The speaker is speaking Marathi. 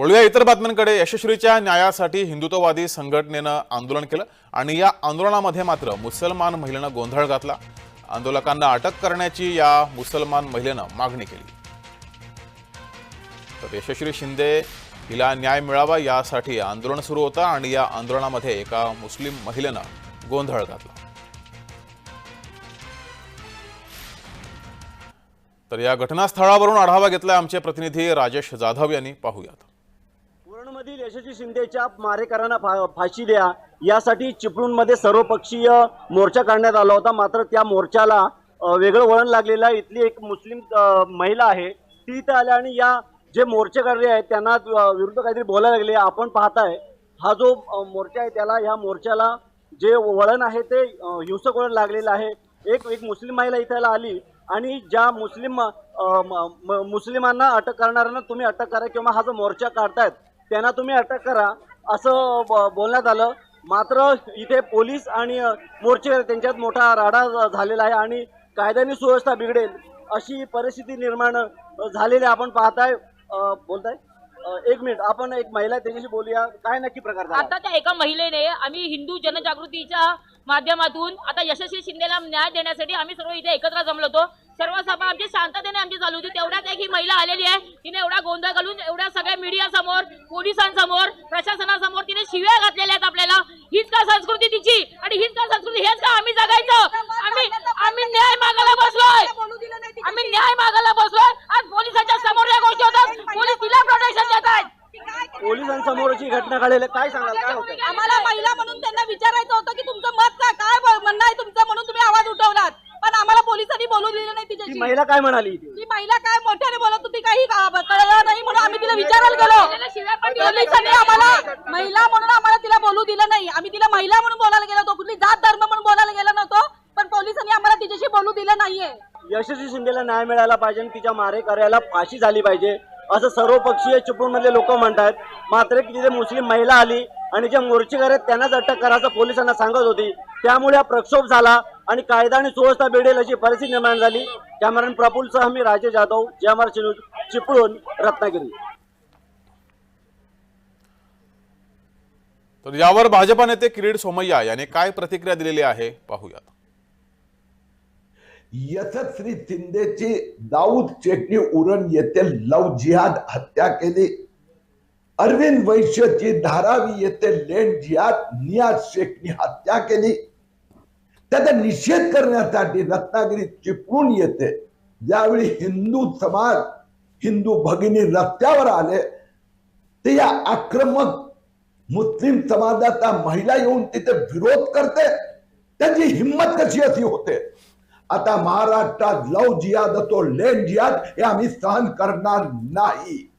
वळूया इतर बातम्यांकडे. यशस्वीच्या न्यायासाठी हिंदुत्ववादी संघटनेनं आंदोलन केलं आणि या आंदोलनामध्ये मात्र मुसलमान महिलेनं गोंधळ घातला. आंदोलकांना अटक करण्याची या मुसलमान महिलेनं मागणी केली. तर यशस्वी शिंदे हिला न्याय मिळावा यासाठी आंदोलन सुरू होतं आणि या आंदोलनामध्ये एका मुस्लिम महिलेनं गोंधळ घातला. तर या घटनास्थळावरून आढावा घेतलाय आमचे प्रतिनिधी राजेश जाधव यांनी. पाहूयात. पुरणमधील यशस्वी शिंदेच्या मारेकरांना फा फाशी द्या यासाठी चिपळूणमध्ये सर्वपक्षीय मोर्चा काढण्यात आला होता. मात्र त्या मोर्चाला वेगळं वळण लागलेलं आहे. इथली एक मुस्लिम महिला आहे ती इथं आल्या आणि या जे मोर्चेकर्ते आहेत त्यांना विरुद्ध काहीतरी बोलायला लागले. आपण पाहताय हा जो मोर्चा आहे त्याला ह्या मोर्चाला जे वळण आहे ते हिंसक वळण लागलेलं आहे. एक एक मुस्लिम महिला इथं आली आणि ज्या मुस्लिम म- म- मुस्लिमांना अटक करणाऱ्यांना तुम्ही अटक करा किंवा हा जो मोर्चा काढतायत त्यांना तुम्ही अटक करा. असं ब- बोलण्यात आलं. मात्र इथे पोलीस आणि मोर्चे त्यांच्यात मोठा राडा झालेला आहे आणि कायद्याने सुव्यवस्था बिघडेल अशी परिस्थिती निर्माण झालेली आपण पाहताय बोलताय. एक मिनिट. आपण एक महिला त्याच्याशी बोलूया. काय नक्की प्रकार आता त्या एका महिलेने आम्ही हिंदू जनजागृतीच्या माध्यमातून आता यशस्वी शिंदेला न्याय देण्यासाठी आम्ही सर्व इथे एकत्र जमलो होतो. सर्व सभा आमची शांततेने आमची चालू होती. तेवढ्यात एक ही महिला आलेली आहे. तिने एवढा गोंधळ घालून एवढ्या सगळ्या मीडिया समोर पोलिसांसमोर प्रशासनासमोर तिने शिव्या घातलेल्या आहेत आपल्याला. हीच का संस्कृती तिची? आणि हीच का संस्कृती? हेच का आम्ही जगायचं? आम्ही आम्ही न्याय मागायला बसलोय. आम्ही न्याय मागायला बसलोय. आज पोलिसांच्या समोर या गोष्टी होतात. पोलीस तिला प्रोटेक्शन देत आहेत. पोलिसांसमोर जी घटना घडलेली काय सांगाल? काय होतं आम्हाला महिला म्हणून त्यांना विचारायचं होतं की तुमचं मत काय काय ब- म्हणणं आहे तुमचं म्हणून तुम्ही आवाज उठवलात पण आम्हाला पोलिसांनी बोलू दिलं नाही ती तिच्याशी महिला काय म्हणाली? ती महिला काय मोठ्याने बोलत होती काही का- कळलं नाही म्हणून आम्ही तिला विचारायला गेलो. पोलिसांनी आम्हाला महिला म्हणून आम्हाला तिला बोलू दिलं नाही. आम्ही तिला महिला म्हणून बोलायला गेलो होतो कुठली जात धर्म म्हणून बोलायला गेलो नव्हतो पण पोलिसांनी आम्हाला तिच्याशी बोलू दिलं नाहीये. यशस्वी शिंदेला न्याय मिळाला पाहिजे आणि तिच्या मारेकऱ्याला फाशी झाली पाहिजे असं सर्वपक्षीय चिपळूणमधले लोक म्हणतात मात्र एक तिथे मुस्लिम महिला आली आणि जे मोर्चेकर आहेत त्यांनाच अटक करायचं पोलिसांना सांगत होती. त्यामुळे हा प्रक्षोभ झाला. आणि कायदा आणि सुव्यवस्था बिघडेल अशी परिस्थिती निर्माण झाली. कॅमेरामॅन प्रफुल्लसह मी Rajesh Jadhav J R news Chiplun Ratnagiri. तर यावर भाजपा नेते किरीट सोमय्या यांनी काय प्रतिक्रिया दिलेली आहे? पाहूयात. यशस्वी शिंदेची दाऊद चेटणी उरण येथे लव जिहाद हत्या केली. अरविंद वैश्यची धारावी येथे लेंड जिहाद नियाज शेखनी हत्या केली. त्याचा निषेध करण्यासाठी रत्नागिरी चिपळून येते ज्यावेळी हिंदू समाज हिंदू भगिनी रस्त्यावर आले ते या आक्रमक मुस्लिम समाजाचा महिला येऊन तिथे विरोध करते त्यांची हिंमत कशी अशी होते? आता महाराष्ट्रात लव जियाद असो लेन जियाद हे आम्ही सहन करणार नाही.